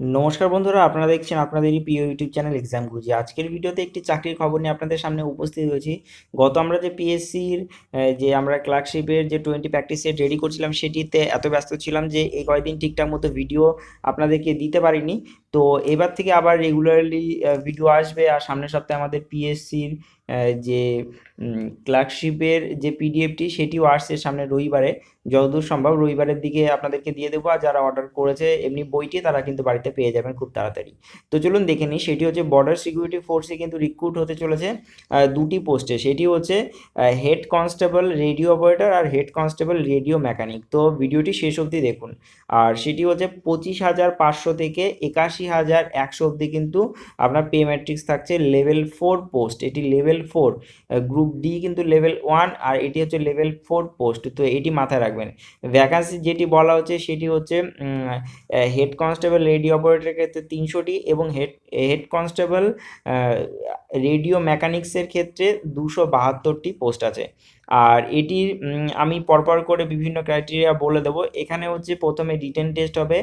নমস্কার বন্ধুরা, আপনারা দেখছেন আপনাদেরই প্রিয় ইউটিউব চ্যানেল এক্সাম গুরুজি আজকের ভিডিওতে একটি চাকরির খবর নিয়ে আপনাদের সামনে উপস্থিত হয়েছি। গত আমরা যে পিএসসির যে আমরা ক্লার্কশিপের যে টোয়েন্টি প্র্যাকটিস সেট রেডি করছিলাম, সেটিতে এত ব্যস্ত ছিলাম যে এই কয়েকদিন ঠিকঠাক মতো ভিডিও আপনাদেরকে দিতে পারিনি। তো এবার থেকে আবার রেগুলারলি ভিডিও আসবে আর সামনের সপ্তাহে আমাদের পিএসসির যে ক্লার্কশিপের যে পিডিএফটি সেটিও আসছে সামনে রবিবারে। যতদূর সম্ভব রবিবারের দিকে আপনাদেরকে দিয়ে দেবো আর যারা অর্ডার করেছে এমনি বইটি তারা কিন্তু বাড়িতে পেয়ে যাবেন খুব তাড়াতাড়ি। তো চলুন দেখে নিই, সেটি হচ্ছে বর্ডার সিকিউরিটি ফোর্সে কিন্তু রিক্রুট হতে চলেছে দুটি পোস্টে সেটি হচ্ছে হেড কনস্টেবল রেডিও অপারেটর আর হেড কনস্টেবল রেডিও মেকানিক তো ভিডিওটি শেষ অবধি দেখুন। আর সেটি হচ্ছে পঁচিশ হাজার পাঁচশো থেকে একাশি হাজার একশো অবধি কিন্তু আপনার পে ম্যাট্রিক্স থাকছে লেভেল ফোর পোস্ট এটি লেভেল ফোর গ্রুপ ডি কিন্তু লেভেল ওয়ান আর এটি হচ্ছে লেভেল ফোর পোস্ট তো এটি মাথায় রাখবেন। ভ্যাকান্সি যেটি বলা হচ্ছে সেটি হচ্ছে হেড কনস্টেবল রেডিও অপারেটরের ক্ষেত্রে তিনশোটি এবং হেড হেড কনস্টেবল রেডিও মেকানিক্সের ক্ষেত্রে দুশো বাহাত্তরটি পোস্ট আছে। আর এটির আমি পরপর করে বিভিন্ন ক্রাইটেরিয়া বলে দেবো। এখানে হচ্ছে প্রথমে রিটেন টেস্ট হবে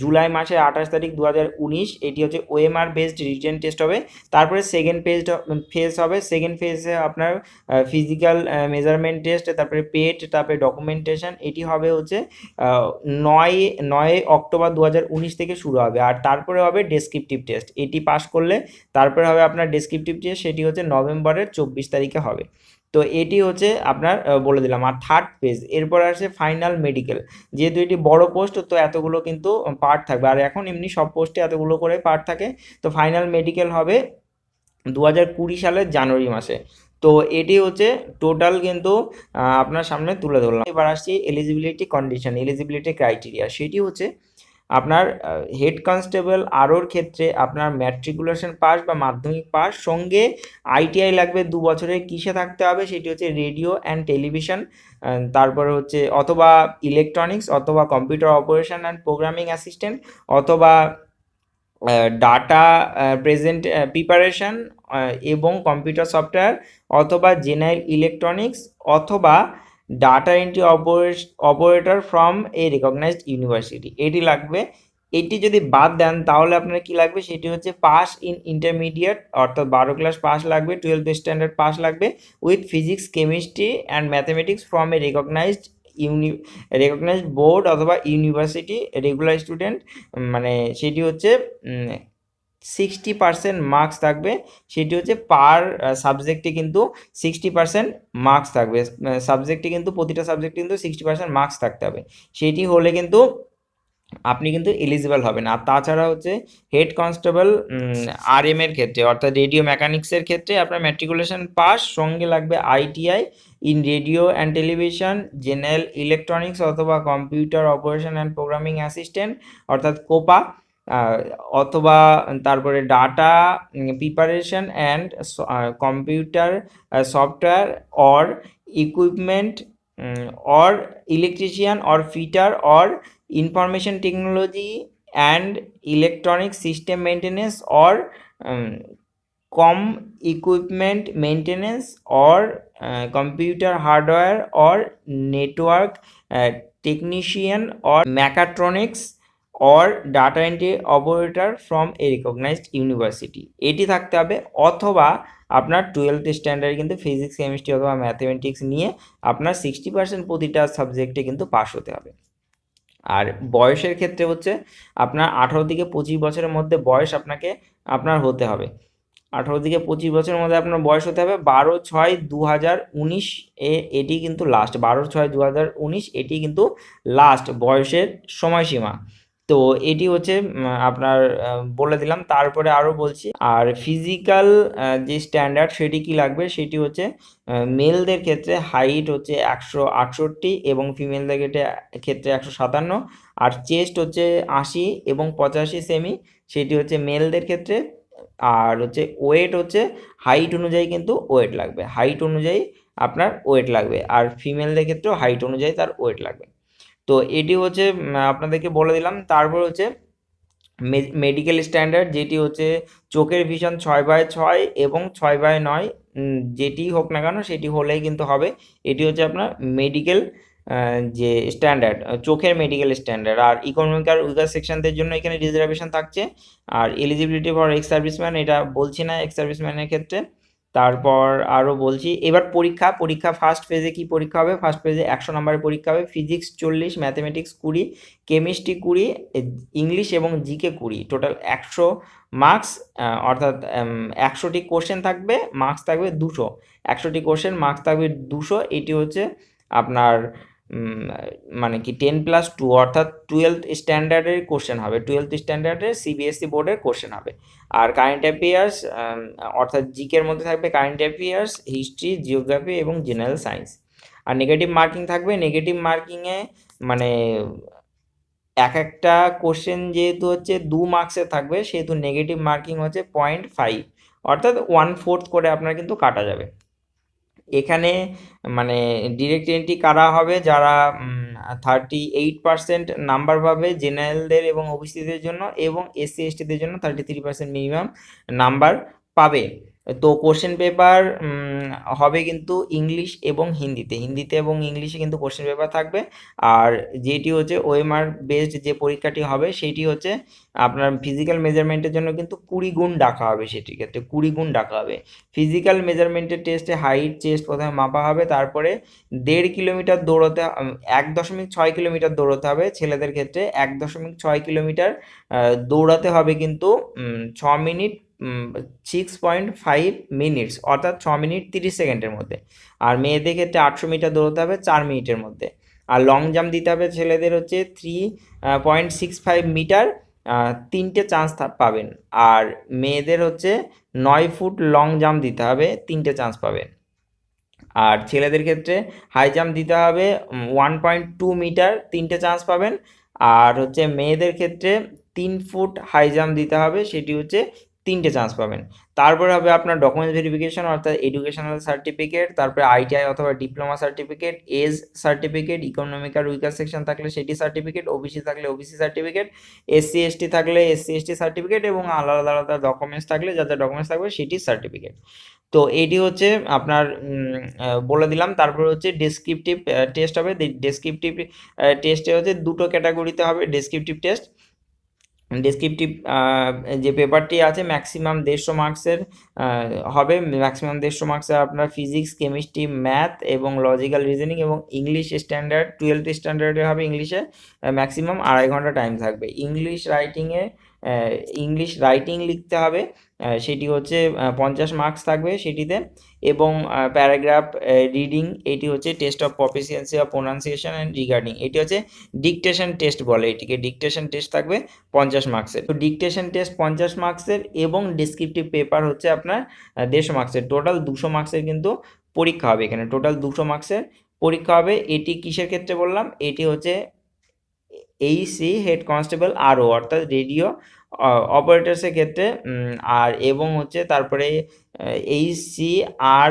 জুলাই মাসের আঠাশ তারিখ দু হাজার উনিশ। এটি হচ্ছে ওএমআর বেসড রিটেন টেস্ট হবে। তারপরে সেকেন্ড পেজ ফেজ হবে। সেকেন্ড ফেজে আপনার ফিজিক্যাল মেজারমেন্ট টেস্ট তারপরে পেট তারপরে ডকুমেন্টেশন এটি হবে হচ্ছে নয় নয় অক্টোবর দু হাজার উনিশ থেকে শুরু হবে। আর তারপরে হবে ডেসক্রিপটিভ টেস্ট এটি পাস করলে তারপরে হবে আপনার ডেসক্রিপটিভ টেস্ট সেটি হচ্ছে নভেম্বরের চব্বিশ তারিখে হবে। তো এটি হচ্ছে আপনার বলে দিলাম, আর থার্ড পেজ এরপর আসে ফাইনাল মেডিকেল যেহেতু এটি বড় পোস্ট তো এতগুলো কিন্তু পার্ট থাকবে, আর এখন এমনি সব পোস্টে এতগুলো করে পার্ট থাকে, তো ফাইনাল মেডিকেল হবে দু হাজার কুড়ি সালের জানুয়ারি মাসে, তো এটি হচ্ছে টোটাল কিন্তু আপনার সামনে তুলে ধরলাম। এবার আসছি এলিজিবিলিটি কন্ডিশন এলিজিবিলিটি ক্রাইটেরিয়া সেটি হচ্ছে আপনার হেড কনস্টেবল আরোর ক্ষেত্রে আপনার ম্যাট্রিকুলেশন পাস বা মাধ্যমিক পাস সঙ্গে আইটিআই লাগবে দু বছরের কিসে থাকতে হবে সেটি হচ্ছে রেডিও অ্যান্ড টেলিভিশন তারপরে হচ্ছে অথবা ইলেকট্রনিক্স অথবা computer operation and programming assistant অথবা ডাটা প্রেজেন্ট প্রিপারেশন এবং কম্পিউটার সফটওয়্যার অথবা জেনারেল ইলেকট্রনিক্স অথবা data entry operator from a recognised university এটি লাগবে, এটি যদি বাদ দেন, তাহলে আপনার কি লাগবে? সেটি হচ্ছে পাস ইন ইন্টারমিডিয়েট অর্থাৎ বারো ক্লাস পাস লাগবে টুয়েলভ স্ট্যান্ডার্ড পাস লাগবে with physics chemistry and mathematics from a recognised uni recognised board অথবা ইউনিভার্সিটি রেগুলার স্টুডেন্ট মানে সেটি হচ্ছে সিক্সটি পার্সেন্ট মার্কস থাকবে। সেটি হচ্ছে পার সাবজেক্টে কিন্তু সিক্সটি পার্সেন্ট মার্কস থাকবে। সাবজেক্টে কিন্তু প্রতিটা সাবজেক্টে কিন্তু সিক্সটি পার্সেন্ট মার্কস থাকতে হবে। সেটি হলে কিন্তু আপনি কিন্তু এলিজিবল হবেন। আর তাছাড়া হচ্ছে হেড কনস্টেবল আর এর ক্ষেত্রে, অর্থাৎ রেডিও মেকানিক্সের ক্ষেত্রে আপনার ম্যাট্রিকুলেশন পাস সঙ্গে লাগবে ITI in radio and television general electronics অথবা computer operation and programming assistant অর্থাৎ কোপা অথবা তারপরে data preparation and computer software or equipment or electrician or fitter or information technology and electronic system maintenance or com equipment maintenance or computer hardware or network technician or mechatronics or data entry operator from a recognised university এটি থাকতে হবে অথবা আপনার twelfth স্ট্যান্ডার্ডে কিন্তু physics chemistry অথবা mathematics নিয়ে আপনার sixty percent প্রতিটা সাবজেক্টে কিন্তু পাস হতে হবে। আর বয়সের ক্ষেত্রে হচ্ছে আপনার আঠারো থেকে পঁচিশ বছরের মধ্যে বয়স আপনাকে, আপনার হতে হবে। আঠারো থেকে পঁচিশ বছরের মধ্যে আপনার বয়স হতে হবে বারো ছয় দু হাজার উনিশ এ, এটি কিন্তু লাস্ট বারো ছয় দু হাজার উনিশ এটি কিন্তু লাস্ট বয়সের সময়সীমা। তো এটি হচ্ছে আপনার বলে দিলাম। তারপরে আরও বলছি, আর ফিজিক্যাল যে স্ট্যান্ডার্ড সেটি কি লাগবে? সেটি হচ্ছে মেলদের ক্ষেত্রে হাইট হচ্ছে একশো আটষট্টি এবং ফিমেলদের ক্ষেত্রে একশো সাতান্ন। আর চেস্ট হচ্ছে আশি এবং পঁচাশি সেমি সেটি হচ্ছে মেলদের ক্ষেত্রে। আর হচ্ছে ওয়েট হচ্ছে হাইট অনুযায়ী কিন্তু ওয়েট লাগবে। হাইট অনুযায়ী আপনার ওয়েট লাগবে। আর ফিমেলদের ক্ষেত্রেও হাইট অনুযায়ী তার ওয়েট লাগবে। তো এটি হচ্ছে আপনাদেরকে বলে দিলাম। তারপর হচ্ছে মেডিকেল স্ট্যান্ডার্ড যেটি হচ্ছে চোখের ভিশন ছয় বাই ছয় এবং ছয় বাই নয় যেটি হোক না কেন সেটি হলেই কিন্তু হবে। এটি হচ্ছে আপনার মেডিকেল যে স্ট্যান্ডার্ড চোখের মেডিকেল স্ট্যান্ডার্ড আর ইকোনমিক আর উইকার সেকশনদের জন্য এখানে রিজার্ভেশন থাকছে। আর এলিজিবিলিটি ফর এক্স সার্ভিসম্যান এটা বলছি না এক্স সার্ভিসম্যানের ক্ষেত্রে। তারপর আরও বলছি, এবার পরীক্ষা পরীক্ষা ফার্স্ট ফেজে কি পরীক্ষা হবে? ফার্স্ট ফেজে একশো নম্বরের পরীক্ষা হবে ফিজিক্স চল্লিশ ম্যাথমেটিক্স কুড়ি কেমিস্ট্রি কুড়ি ইংলিশ এবং জিকে কুড়ি। টোটাল একশো মার্কস অর্থাৎ একশোটি কোশ্চেন থাকবে মার্কস থাকবে দুশো। একশোটি কোশ্চেন মার্কস থাকবে দুশো। এটি হচ্ছে আপনার মানে কি টেন প্লাস টু অর্থাৎ টুয়েলথ স্ট্যান্ডার্ডের কোশ্চেন হবে। টুয়েলথ স্ট্যান্ডার্ডের সিবিএসসি বোর্ডের কোশ্চেন হবে। আর কারেন্ট অ্যাফেয়ার্স অর্থাৎ জিকের মধ্যে থাকবে কারেন্ট অ্যাফেয়ার্স হিস্ট্রি জিওগ্রাফি এবং জেনারেল সায়েন্স আর নেগেটিভ মার্কিং থাকবে। নেগেটিভ মার্কিংয়ে মানে এক একটা কোশ্চেন যেহেতু হচ্ছে দু মার্কসের থাকবে, সেহেতু নেগেটিভ মার্কিং হচ্ছে পয়েন্ট ফাইভ অর্থাৎ ওয়ান ফোর্থ করে আপনার কিন্তু কাটা যাবে। এখানে মানে ডিরেক্ট এন্ট্রি কারা হবে? যারা থার্টি এইট পার্সেন্ট নাম্বার পাবে জেনারেলদের এবং ওবিসিদের জন্য এবং এসসি এসটিদের জন্য thirty three percent minimum number পাবে। তো কোশ্চেন পেপার হবে কিন্তু ইংলিশ এবং হিন্দিতে। হিন্দিতে এবং ইংলিশে কিন্তু কোশ্চেন পেপার থাকবে। আর যেটি হচ্ছে ওএমআর বেসড যে পরীক্ষাটি হবে, সেটি হচ্ছে আপনার ফিজিক্যাল মেজারমেন্টের জন্য কিন্তু কুড়ি গুণ ডাকা হবে সেটির ক্ষেত্রে, কুড়ি গুণ ডাকা হবে। ফিজিক্যাল মেজারমেন্টের টেস্টে হাইট চেস্ট প্রথমে মাপা হবে, তারপরে দেড় কিলোমিটার দৌড়তে এক দশমিক ছয় কিলোমিটার দৌড়তে হবে। ছেলেদের ক্ষেত্রে এক দশমিক ছয় কিলোমিটার দৌড়াতে হবে কিন্তু ছ minute six point five minutes অর্থাৎ ছ মিনিট তিরিশ সেকেন্ডের মধ্যে। আর মেয়েদের ক্ষেত্রে আটশো মিটার দৌড়তে হবে চার মিনিটের মধ্যে। আর লং জাম্প দিতে হবে ছেলেদের হচ্ছে three point six five metre তিনটে চান্স পাবেন। আর মেয়েদের হচ্ছে নয় ফুট লং জাম্প দিতে হবে, তিনটে চান্স পাবেন। আর ছেলেদের ক্ষেত্রে হাই জাম্প দিতে হবে ওয়ান পয়েন্ট টু মিটার তিনটে চান্স পাবেন। আর হচ্ছে মেয়েদের ক্ষেত্রে তিন ফুট হাই জাম্প দিতে হবে, সেটি হচ্ছে তিনটে চান্স পাবেন। তারপরে হবে আপনার ডকুমেন্ট ভেরিফিকেশন অর্থাৎ এডুকেশনাল সার্টিফিকেট তারপরে আইটিআই অথবা diploma certificate age certificate economic আর উইকার সেকশন থাকলে সেটি সার্টিফিকেট ওবিসি থাকলে ওবিসি সার্টিফিকেট এসসি এসটি থাকলে এসসি এসটি সার্টিফিকেট এবং আলাদা আলাদা ডকুমেন্টস থাকলে যা যা ডকুমেন্টস থাকবে সেটি সার্টিফিকেট তো এটি হচ্ছে আপনার বলে দিলাম। তারপর হচ্ছে ডেসক্রিপটিভ টেস্ট হবে। ডেসক্রিপটিভ টেস্টে হচ্ছে দুটো ক্যাটাগরিতে হবে। ডেসক্রিপটিভ টেস্ট ডেসক্রিপটিভ যে পেপারটি আছে ম্যাক্সিমাম দেড়শো মার্কসের হবে। ম্যাক্সিমাম দেড়শো মার্কসের আপনার ফিজিক্স কেমিস্ট্রি ম্যাথ এবং লজিক্যাল রিজনিং এবং ইংলিশ স্ট্যান্ডার্ড টুয়েলভ স্ট্যান্ডার্ডে হবে ইংলিশে ম্যাক্সিমাম আড়াই ঘণ্টা টাইম থাকবে। ইংলিশ রাইটিংয়ে ইংলিশ রাইটিং লিখতে হবে। সেটি হচ্ছে পঞ্চাশ মার্কস থাকবে সেটিতে। এবং প্যারাগ্রাফ রিডিং এটি হচ্ছে test of proficiency of pronunciation and regarding এটি হচ্ছে ডিকটেশন টেস্ট বলে এটিকে। ডিকটেশন টেস্ট থাকবে পঞ্চাশ মার্কসের তো ডিকটেশন টেস্ট পঞ্চাশ মার্কসের এবং ডিসক্রিপটিভ পেপার হচ্ছে আপনার দেড়শো মার্কসের টোটাল দুশো মার্কসের কিন্তু পরীক্ষা হবে এখানে। টোটাল দুশো মার্কসের পরীক্ষা হবে। এটি কিসের ক্ষেত্রে বললাম? এটি হচ্ছে এইসি হেড কনস্টেবল আরও অর্থাৎ রেডিও অপারেটার্সের ক্ষেত্রে আর এবং হচ্ছে তারপরে এইসি আর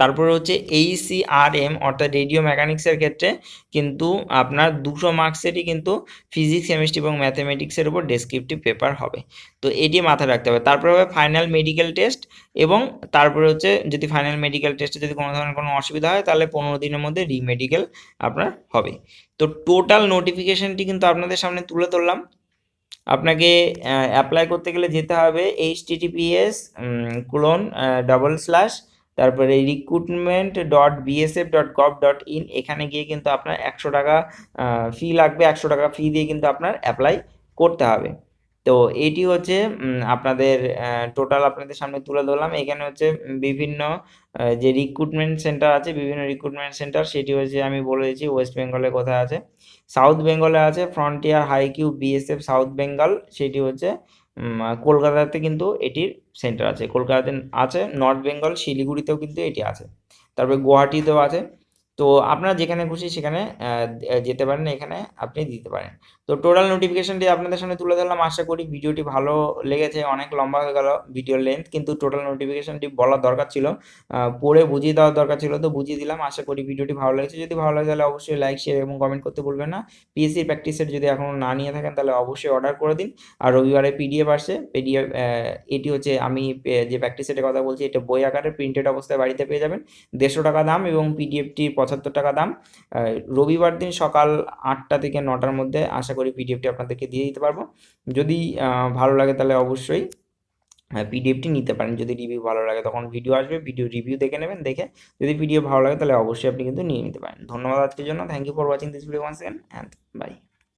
তারপরে হচ্ছে এইসি আর এম অর্থাৎ রেডিও মেকানিক্সের ক্ষেত্রে কিন্তু আপনার দুশো মার্কসেরই কিন্তু ফিজিক্স কেমিস্ট্রি এবং ম্যাথামেটিক্সের উপর ডেসক্রিপটিভ পেপার হবে। তো এটি মাথায় রাখতে হবে। তারপরে হবে ফাইনাল মেডিকেল টেস্ট এবং তারপরে হচ্ছে যদি ফাইনাল মেডিকেল টেস্টে যদি কোনো ধরনের কোনো অসুবিধা হয়, তাহলে পনেরো দিনের মধ্যে রিমেডিকেল আপনার হবে। তো টোটাল নোটিফিকেশনটি কিন্তু আপনাদের সামনে তুলে ধরলাম। আপনাকে অ্যাপ্লাই করতে গেলে যেতে হবে H TTPS colon double slash তারপরে recruitment dot BSF dot gov dot in এখানে গিয়ে কিন্তু আপনার একশো টাকা ফি লাগবে, একশো টাকা ফি দিয়ে কিন্তু আপনার অ্যাপ্লাই করতে হবে। তো এটি হচ্ছে আপনাদের টোটাল আপনাদের সামনে তুলে ধরলাম। এখানে হচ্ছে বিভিন্ন যে রিক্রুটমেন্ট সেন্টার আছে, বিভিন্ন রিক্রুটমেন্ট সেন্টার সেটি হচ্ছে আমি বলে দিচ্ছি ওয়েস্ট বেঙ্গলে কোথায় আছে। সাউথ বেঙ্গলে আছে frontier HQ BSF south Bengal সেটি হচ্ছে কলকাতাতে কিন্তু এটির সেন্টার আছে। কলকাতাতে আছে নর্থ বেঙ্গল শিলিগুড়িতেও কিন্তু এটি আছে। তারপরে গুয়াহাটিতেও আছে। তো আপনারা যেখানে খুশি সেখানে যেতে পারেন, এখানে আপনি দিতে পারেন। তো টোটাল নোটিফিকেশনটি আপনাদের সামনে তুলে ধরলাম। আশা করি ভিডিওটি ভালো লেগেছে, অনেক লম্বা হয়ে গেল ভিডিওর লেন্থ কিন্তু টোটাল নোটিফিকেশনটি বলার দরকার ছিল পড়ে বুঝিয়ে দেওয়ার দরকার ছিল, তো বুঝিয়ে দিলাম। আশা করি ভিডিওটি ভালো লেগেছে। যদি ভালো লাগে তাহলে অবশ্যই লাইক শেয়ার এবং কমেন্ট করতে ভুলবেন না। পিএসসি প্র্যাকটিস সেট যদি এখনও না নিয়ে থাকেন, তাহলে অবশ্যই অর্ডার করে দিন। আর রবিবারে পিডিএফ আসছে পিডিএফ এটি হচ্ছে আমি যে প্র্যাকটিস সেটের কথা বলছি, এটা বই আকারে প্রিন্টেড অবস্থায় বাড়িতে পেয়ে যাবেন। দেড়শো টাকা দাম এবং পিডিএফটি পঁচাত্তর টাকা দাম। রবিবার দিন সকাল আটটা থেকে নটার মধ্যে আশা করি পিডিএফটি আপনাদেরকে দিয়ে দিতে পারব। যদি ভালো লাগে তাহলে অবশ্যই পিডিএফটি নিতে পারেন। যদি রিভিউ ভালো লাগে তখন ভিডিও আসবে ভিডিও রিভিউ দেখে নেবেন, দেখে যদি ভিডিও ভালো লাগে তাহলে অবশ্যই আপনি কিন্তু নিয়ে নিতে পারেন। ধন্যবাদ আজকের জন্য। Thank you for watching this video once and bye